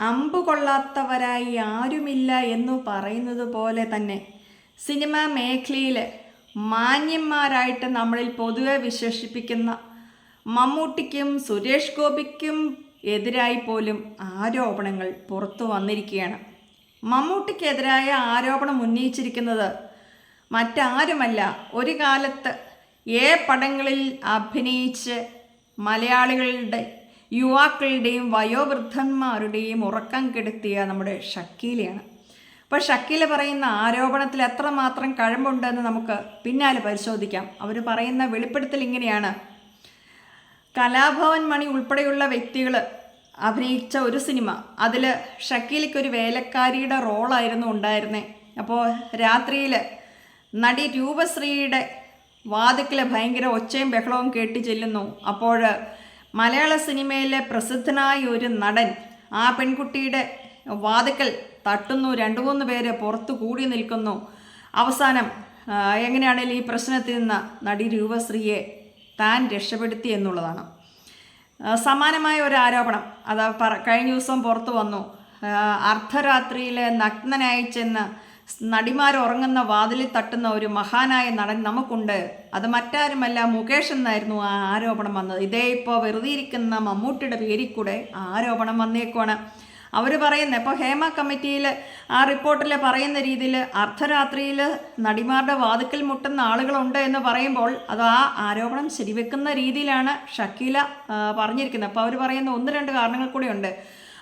അമ്പ് കൊള്ളാത്തവരായി ആരുമില്ല എന്നു പറയുന്നത് പോലെ തന്നെ സിനിമാ മേഖലയിൽ മാന്യന്മാരായിട്ട് നമ്മളിൽ പൊതുവെ വിശേഷിപ്പിക്കുന്ന മമ്മൂട്ടിക്കും സുരേഷ് ഗോപിക്കും എതിരായി പോലും ആരോപണങ്ങൾ പുറത്തു വന്നിരിക്കുകയാണ്. മമ്മൂട്ടിക്കെതിരായ ആരോപണം ഉന്നയിച്ചിരിക്കുന്നത് മറ്റാരുമല്ല. ഒരു കാലത്ത് ഏ പടങ്ങളിൽ അഭിനയിച്ച് മലയാളികളുടെ യുവാക്കളുടെയും വയോവൃദ്ധന്മാരുടെയും ഉറക്കം കെടുത്തിയ നമ്മുടെ ഷക്കീലയാണ്. അപ്പോൾ ഷക്കീല പറയുന്ന ആരോപണത്തിൽ എത്രമാത്രം കഴമ്പുണ്ടെന്ന് നമുക്ക് പിന്നാലെ പരിശോധിക്കാം. അവർ പറയുന്ന വെളിപ്പെടുത്തൽ ഇങ്ങനെയാണ്. കലാഭവൻ മണി ഉൾപ്പെടെയുള്ള വ്യക്തികൾ അഭിനയിച്ച ഒരു സിനിമ അതിൽ ഷക്കീലയ്ക്ക് ഒരു വേലക്കാരിയുടെ റോളായിരുന്നു ഉണ്ടായിരുന്നത് അപ്പോൾ രാത്രിയിൽ നടി രൂപശ്രീയുടെ വാതിക്കൽ ഭയങ്കര ഒച്ചയും ബഹളവും കേട്ട് ചെല്ലുന്നു. അപ്പോൾ മലയാള സിനിമയിലെ പ്രസിദ്ധനായ ഒരു നടൻ ആ പെൺകുട്ടിയുടെ വാതുക്കൽ തട്ടുന്നു. രണ്ട് മൂന്ന് പേര് പുറത്തു കൂടി നിൽക്കുന്നു. അവസാനം എങ്ങനെയാണേലും ഈ പ്രശ്നത്തിൽ നിന്ന് നടി രൂപശ്രീയെ താൻ രക്ഷപ്പെടുത്തി എന്നുള്ളതാണ്. സമാനമായ ഒരു ആരോപണം. അത് കഴിഞ്ഞ ദിവസം പുറത്തു വന്നു. അർദ്ധരാത്രിയിൽ നഗ്നനായി ചെന്ന് നടിമാർ ഉറങ്ങുന്ന വാതിലിൽ തട്ടുന്ന ഒരു മഹാനായ നടൻ നമുക്കുണ്ട്. അത് മറ്റാരുമല്ല മുകേഷ് എന്നായിരുന്നു ആ ആരോപണം വന്നത്. ഇതേ ഇപ്പോൾ വെറുതെ ഇരിക്കുന്ന മമ്മൂട്ടിയുടെ പേരിൽ കൂടെ ആരോപണം വന്നേക്കുവാണ്. അവർ പറയുന്ന ഇപ്പോൾ ഹേമ കമ്മിറ്റിയിൽ ആ റിപ്പോർട്ടിൽ പറയുന്ന രീതിയിൽ അർദ്ധരാത്രിയിൽ നടിമാരുടെ വാതുക്കൽ മുട്ടുന്ന ആളുകളുണ്ട് എന്ന് പറയുമ്പോൾ അത് ആ ആരോപണം ശരിവെക്കുന്ന രീതിയിലാണ് ഷക്കീല പറഞ്ഞിരിക്കുന്നത്. അപ്പോൾ അവർ പറയുന്ന ഒന്ന് രണ്ട് കാരണങ്ങൾ കൂടിയുണ്ട്.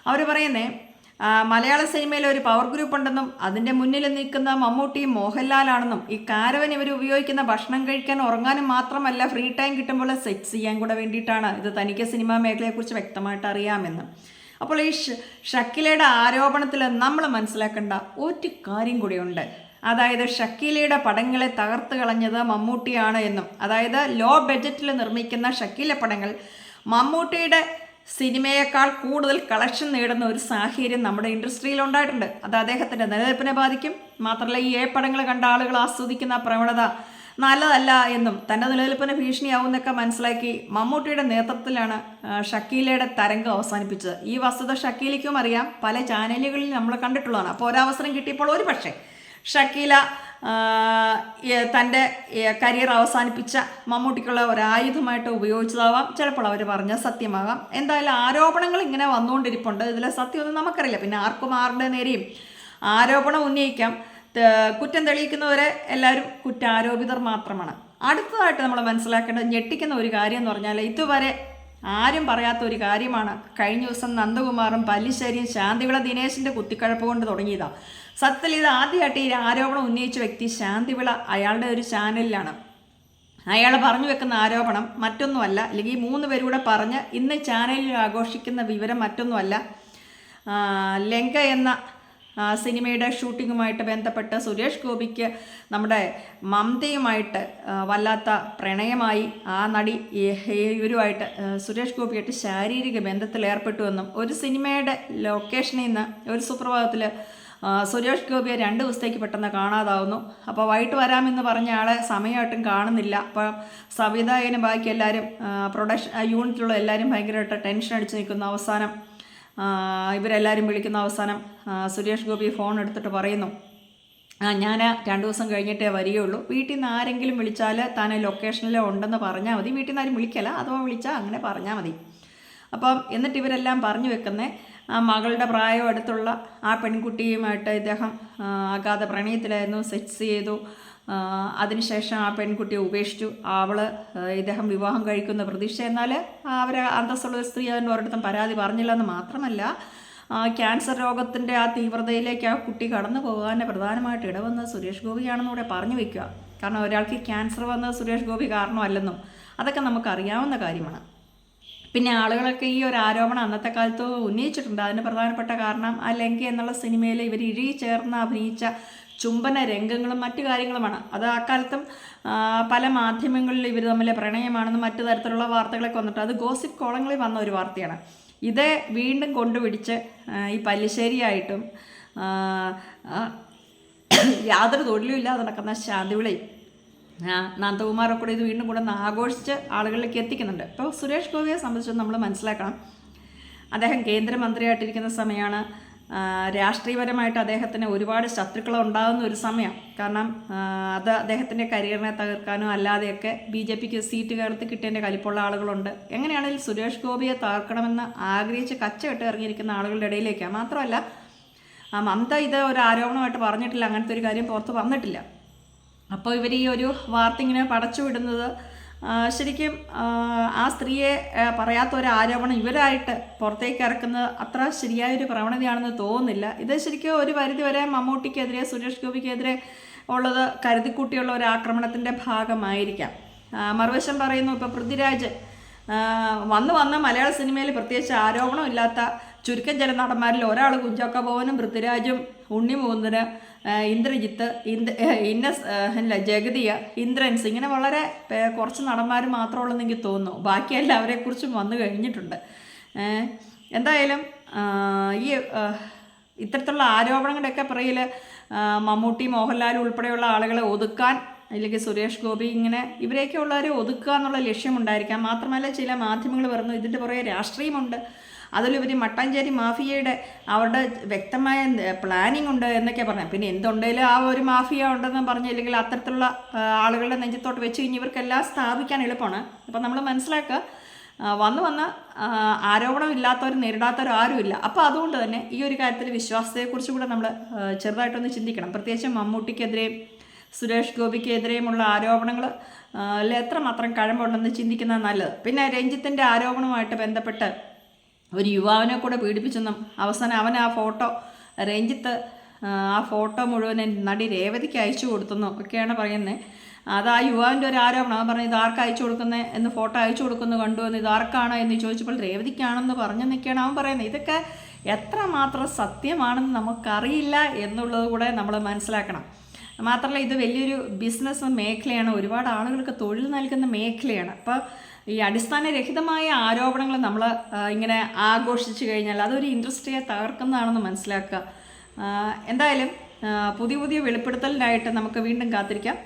അവർ പറയുന്നേ ആ, മലയാള സിനിമയിൽ ഒരു പവർ ഗ്രൂപ്പ് ഉണ്ടെന്നും അതിന്റെ മുന്നിൽ നിൽക്കുന്ന മമ്മൂട്ടിയും മോഹൻലാലാണെന്നും ഈ കാരവൻ ഇവർ ഉപയോഗിക്കുന്ന ഭക്ഷണം കഴിക്കാൻ ഉറങ്ങാനും മാത്രമല്ല ഫ്രീ ടൈം കിട്ടുമ്പോൾ സെക്സ് ചെയ്യാൻ കൂടെ വേണ്ടിയിട്ടാണ്. ഇത് തനിക്ക് സിനിമാ മേഖലയെക്കുറിച്ച് വ്യക്തമായിട്ട് അറിയാമെന്ന്. അപ്പോൾ ഈ ഷക്കിലയുടെ ആരോപണത്തിൽ നമ്മൾ മനസ്സിലാക്കേണ്ട ഒരു കാര്യം കൂടിയുണ്ട്. അതായത് ഷക്കീലയുടെ പടങ്ങളെ തകർത്ത് കളഞ്ഞത് മമ്മൂട്ടിയാണ് എന്നും. അതായത് ലോ ബഡ്ജറ്റിൽ നിർമ്മിക്കുന്ന ഷക്കീല പടങ്ങൾ മമ്മൂട്ടിയുടെ സിനിമയേക്കാൾ കൂടുതൽ കളക്ഷൻ നേടുന്ന ഒരു സാഹചര്യം നമ്മുടെ ഇൻഡസ്ട്രിയിൽ ഉണ്ടായിട്ടുണ്ട്. അത് അദ്ദേഹത്തിന്റെ നിലനിൽപ്പിനെ ബാധിക്കും. മാത്രമല്ല ഈ ഏ പടങ്ങൾ കണ്ട ആളുകൾ ആസ്വദിക്കുന്ന പ്രവണത നല്ലതല്ല എന്നും തന്റെ നിലനിൽപ്പിന് ഭീഷണിയാവുന്നൊക്കെ മനസ്സിലാക്കി മമ്മൂട്ടിയുടെ നേതൃത്വത്തിലാണ് ഷക്കീലയുടെ തരംഗം അവസാനിപ്പിച്ചത്. ഈ വസ്തുത ഷക്കീലയ്ക്കും അറിയാം. പല ചാനലുകളിൽ നമ്മൾ കണ്ടിട്ടുള്ളതാണ്. അപ്പോൾ ഒരവസരം കിട്ടിയപ്പോൾ ഒരു പക്ഷേ ഷക്കീല തന്റെ കരിയർ അവസാനിപ്പിച്ച മമ്മൂട്ടിക്കുള്ള ഒരു ആയുധമായിട്ട് ഉപയോഗിച്ചതാവാം. ചിലപ്പോൾ അവർ പറഞ്ഞ സത്യമാകാം. എന്തായാലും ആരോപണങ്ങൾ ഇങ്ങനെ വന്നുകൊണ്ടിരിപ്പുണ്ട്. ഇതിലെ സത്യമൊന്നും നമുക്കറിയില്ല. പിന്നെ ആർക്കും ആരുടെ നേരെയും ആരോപണം ഉന്നയിക്കാം. കുറ്റം തെളിയിക്കുന്നവരെ എല്ലാവരും കുറ്റാരോപിതർ മാത്രമാണ്. അടുത്തതായിട്ട് നമ്മൾ മനസ്സിലാക്കേണ്ടത് ഞെട്ടിക്കുന്ന ഒരു കാര്യം എന്ന് പറഞ്ഞാൽ ഇതുവരെ ആരും പറയാത്ത ഒരു കാര്യമാണ് കഴിഞ്ഞ ദിവസം നന്ദകുമാറും പല്ലിശ്ശേരിയും ശാന്തിവിള ദിനേശിന്റെ കുത്തിക്കഴപ്പ് കൊണ്ട് തുടങ്ങിയതാണ് സത്യത്തിൽ ഇത് ആദ്യമായിട്ട് ഈ ആരോപണം ഉന്നയിച്ച വ്യക്തി ശാന്തിവിള അയാളുടെ ഒരു ചാനലിലാണ്. അയാൾ പറഞ്ഞു വെക്കുന്ന ആരോപണം മറ്റൊന്നുമല്ല അല്ലെങ്കിൽ ഈ മൂന്ന് പേരൂടെ പറഞ്ഞ് ഇന്ന് ചാനലിൽ ആഘോഷിക്കുന്ന വിവരം മറ്റൊന്നുമല്ല. ലങ്ക എന്ന സിനിമയുടെ ഷൂട്ടിങ്ങുമായിട്ട് ബന്ധപ്പെട്ട് സുരേഷ് ഗോപിക്ക് നമ്മുടെ മമതയുമായിട്ട് വല്ലാത്ത പ്രണയമായി ആ നടി ഇവരുമായിട്ട് സുരേഷ് ഗോപിയായിട്ട് ശാരീരിക ബന്ധത്തിൽ ഏർപ്പെട്ടുവെന്നും ഒരു സിനിമയുടെ ലൊക്കേഷനിൽ നിന്ന് ഒരു സുപ്രഭാതത്തിൽ സുരേഷ് ഗോപിയെ രണ്ട് ദിവസത്തേക്ക് പെട്ടെന്ന് കാണാതാവുന്നു. അപ്പോൾ വൈകിട്ട് വരാമെന്ന് പറഞ്ഞ ആളെ സമയമായിട്ടും കാണുന്നില്ല. അപ്പോൾ സംവിധായകനും ബാക്കി എല്ലാവരും പ്രൊഡക്ഷൻ യൂണിറ്റിലുള്ള എല്ലാവരും ഭയങ്കരമായിട്ട് ടെൻഷൻ അടിച്ച് നിൽക്കുന്നു അവസാനം ഇവരെല്ലാവരും വിളിക്കുന്ന അവസാനം സുരേഷ് ഗോപി ഫോൺ എടുത്തിട്ട് പറയുന്നു ആ ഞാൻ രണ്ട് ദിവസം കഴിഞ്ഞിട്ടേ വരികയുള്ളൂ. വീട്ടിൽ നിന്ന് ആരെങ്കിലും വിളിച്ചാൽ താൻ ലൊക്കേഷനിൽ ഉണ്ടെന്ന് പറഞ്ഞാൽ മതി. വീട്ടിൽ നിന്ന് ആരും വിളിക്കല അഥവാ വിളിച്ചാൽ അങ്ങനെ പറഞ്ഞാൽ മതി. അപ്പം എന്നിട്ട് ഇവരെല്ലാം പറഞ്ഞു വെക്കുന്നത് ആ മകളുടെ പ്രായം അടുത്തുള്ള ആ പെൺകുട്ടിയുമായിട്ട് ഇദ്ദേഹം അഗാധ പ്രണയത്തിലായിരുന്നു സെക്സ് ചെയ്തു. അതിനുശേഷം ആ പെൺകുട്ടിയെ ഉപേക്ഷിച്ചു. അവൾ ഇദ്ദേഹം വിവാഹം കഴിക്കുന്ന പ്രതീക്ഷ എന്നാൽ അവർ അന്തസ്സുള്ള സ്ത്രീ അതിന്റെ ഒരിടത്തും പരാതി പറഞ്ഞില്ല എന്ന് മാത്രമല്ല ക്യാൻസർ രോഗത്തിന്റെ ആ തീവ്രതയിലേക്ക് ആ കുട്ടി കടന്നു പോകാൻ പ്രധാനമായിട്ട് ഇടവന്നത് സുരേഷ് ഗോപിയാണെന്ന് കൂടെ പറഞ്ഞു വെക്കുക. കാരണം ഒരാൾക്ക് ക്യാൻസർ വന്നത് സുരേഷ് ഗോപി കാരണമല്ലെന്നും അതൊക്കെ നമുക്കറിയാവുന്ന കാര്യമാണ്. പിന്നെ ആളുകളൊക്കെ ഈ ഒരു ആരോപണം അന്നത്തെ കാലത്ത് ഉന്നയിച്ചിട്ടുണ്ട്. അതിന് പ്രധാനപ്പെട്ട കാരണം ആ ലങ്ക എന്നുള്ള സിനിമയിൽ ഇവർ ഇഴി ചേർന്ന് അഭിനയിച്ച ചുംബന രംഗങ്ങളും മറ്റു കാര്യങ്ങളുമാണ്. അത് അക്കാലത്തും പല മാധ്യമങ്ങളിൽ ഇവർ തമ്മിലെ പ്രണയമാണെന്ന് മറ്റു തരത്തിലുള്ള വാർത്തകളൊക്കെ വന്നിട്ട് അത് ഗോസിപ്പ് കോളങ്ങളിൽ വന്ന ഒരു വാർത്തയാണ്. ഇതേ വീണ്ടും കൊണ്ടുപിടിച്ച് ഈ പല്ലിശ്ശേരിയായിട്ടും യാതൊരു തൊഴിലും ഇല്ലാതെ നടക്കുന്ന ശാന്തിവിളയും നന്ദകുമാറൊക്കെ കൂടെ ഇത് വീണ്ടും കൂടെ ആഘോഷിച്ച് ആളുകളിലേക്ക് എത്തിക്കുന്നുണ്ട്. ഇപ്പോൾ സുരേഷ് ഗോപിയെ സംബന്ധിച്ച് നമ്മൾ മനസ്സിലാക്കണം. അദ്ദേഹം കേന്ദ്രമന്ത്രിയായിട്ടിരിക്കുന്ന സമയമാണ് രാഷ്ട്രീയപരമായിട്ട് അദ്ദേഹത്തിന് ഒരുപാട് ശത്രുക്കൾ ഉണ്ടാകുന്ന ഒരു സമയം. കാരണം അത് അദ്ദേഹത്തിന്റെ കരിയറിനെ തകർക്കാനോ അല്ലാതെയൊക്കെ ബി ജെ പിക്ക് സീറ്റ് കയർത്ത് കിട്ടേണ്ട കലിപ്പുള്ള ആളുകളുണ്ട്. എങ്ങനെയാണെങ്കിൽ സുരേഷ് ഗോപിയെ തകർക്കണമെന്ന് ആഗ്രഹിച്ച് കച്ചകെട്ട് ഇറങ്ങിയിരിക്കുന്ന ആളുകളുടെ ഇടയിലേക്കാണ് മാത്രമല്ല മമത ഇത് ഒരു ആരോപണമായിട്ട് പറഞ്ഞിട്ടില്ല. അങ്ങനത്തെ ഒരു കാര്യം പുറത്ത് വന്നിട്ടില്ല. അപ്പോൾ ഇവർ ഈ ഒരു വാർത്ത ഇങ്ങനെ പടച്ചു വിടുന്നത് ശരിക്കും ആ, സ്ത്രീയെ പറയാത്ത ഒരു ആരോപണം ഇവരായിട്ട് പുറത്തേക്ക് ഇറക്കുന്നത് അത്ര ശരിയായൊരു പ്രവണതയാണെന്ന് തോന്നുന്നില്ല. ഇത് ശരിക്കും ഒരു പരിധിവരെ മമ്മൂട്ടിക്കെതിരെ സുരേഷ് ഗോപിക്കെതിരെ ഉള്ളത് കരുതിക്കൂട്ടിയുള്ള ഒരു ആക്രമണത്തിന്റെ ഭാഗമായിരിക്കാം. മറുവശം പറയുന്നു ഇപ്പോൾ പൃഥ്വിരാജ് വന്ന് വന്ന മലയാള സിനിമയിൽ പ്രത്യേകിച്ച് ആരോപണമില്ലാത്ത ചുരുക്കം ചില നടന്മാരിൽ ഒരാൾ കുഞ്ചാക്ക ഭവനും പൃഥ്വിരാജും ഉണ്ണിമൂന്നിന് ആ, ഇന്ദ്രജിത്ത് ഇന്ദ് ഇന്നസ് അല്ല ജഗതിയ ഇന്ദ്രൻസ് ഇങ്ങനെ വളരെ കുറച്ച് നടന്മാർ മാത്രമേ ഉള്ളൂ എനിക്ക് തോന്നുന്നു. ബാക്കി എല്ലാവരെക്കുറിച്ചും വന്നു കഴിഞ്ഞിട്ടുണ്ട്. എന്തായാലും ഈ ഇത്തരത്തിലുള്ള ആരോപണങ്ങളുടെയൊക്കെ പിറയിൽ മമ്മൂട്ടി മോഹൻലാൽ ഉൾപ്പെടെയുള്ള ആളുകളെ ഒതുക്കാൻ അല്ലെങ്കിൽ സുരേഷ് ഗോപി ഇങ്ങനെ ഇവരെയൊക്കെ ഉള്ളവരെ ഒതുക്കുക എന്നുള്ള ലക്ഷ്യമുണ്ടായിരിക്കാം. മാത്രമല്ല ചില മാധ്യമങ്ങൾ പറഞ്ഞു ഇതിന്റെ പുറകെ രാഷ്ട്രീയമുണ്ട്. അതിലുപരി മട്ടാഞ്ചേരി മാഫിയയുടെ അവരുടെ വ്യക്തമായ പ്ലാനിംഗ് ഉണ്ട് എന്നൊക്കെ പറഞ്ഞു. പിന്നെ എന്തുണ്ടെങ്കിലും ആ ഒരു മാഫിയ ഉണ്ടെന്ന് പറഞ്ഞില്ലെങ്കിൽ അത്തരത്തിലുള്ള ആളുകളുടെ നെഞ്ചത്തോട്ട് വെച്ച് കഴിഞ്ഞ് ഇവർക്കെല്ലാം സ്ഥാപിക്കാൻ എളുപ്പമാണ്. അപ്പം നമ്മൾ മനസ്സിലാക്കുക വന്ന് വന്ന് ആരോപണം ഇല്ലാത്തവർ നേരിടാത്തവർ ആരുമില്ല അപ്പോൾ അതുകൊണ്ട് തന്നെ ഈ ഒരു കാര്യത്തിൽ വിശ്വാസത്തെക്കുറിച്ച് കൂടെ നമ്മൾ ചെറുതായിട്ടൊന്ന് ചിന്തിക്കണം. പ്രത്യേകിച്ച് മമ്മൂട്ടിക്കെതിരെയും സുരേഷ് ഗോപിക്കെതിരെയുമുള്ള ആരോപണങ്ങൾ എത്രമാത്രം കഴമ്പുണ്ടെന്ന് ചിന്തിക്കുന്നത് നല്ലത്. പിന്നെ രഞ്ജിത്തിന്റെ ആരോപണവുമായിട്ട് ബന്ധപ്പെട്ട് ഒരു യുവാവിനെ കൂടെ പീഡിപ്പിച്ചെന്നും അവസാനം അവൻ ആ ഫോട്ടോ രഞ്ജിത്ത് ആ, ഫോട്ടോ മുഴുവൻ നടി രേവതിക്ക് അയച്ചു കൊടുത്തെന്നും ഒക്കെയാണ് പറയുന്നത് അത് ആ യുവാവിന്റെ ഒരു ആരോപണം. അവൻ പറഞ്ഞു ഇത് ആർക്ക് അയച്ചു കൊടുക്കുന്നത് എന്ന് ഫോട്ടോ അയച്ചു കൊടുക്കുന്നു കണ്ടു എന്ന് ഇത് ആർക്കാണ് എന്ന് ചോദിച്ചപ്പോൾ രേവതിക്കാണെന്ന് പറഞ്ഞു നിൽക്കുകയാണ് അവൻ പറയുന്നത്. ഇതൊക്കെ എത്രമാത്രം സത്യമാണെന്ന് നമുക്കറിയില്ല എന്നുള്ളത് കൂടെ നമ്മൾ മനസ്സിലാക്കണം. മാത്രമല്ല ഇത് വലിയൊരു ബിസിനസ് മേഖലയാണ്. ഒരുപാട് ആളുകൾക്ക് തൊഴിൽ നൽകുന്ന മേഖലയാണ്. അപ്പോൾ ഈ അടിസ്ഥാനരഹിതമായ ആരോപണങ്ങൾ നമ്മൾ ഇങ്ങനെ ആഘോഷിച്ചു കഴിഞ്ഞാൽ അതൊരു ഇൻഡസ്ട്രിയെ തകർക്കുന്നതാണെന്ന് മനസ്സിലാക്കുക. എന്തായാലും പുതിയ പുതിയ വെളിപ്പെടുത്തലിനായിട്ട് നമുക്ക് വീണ്ടും കാത്തിരിക്കാം.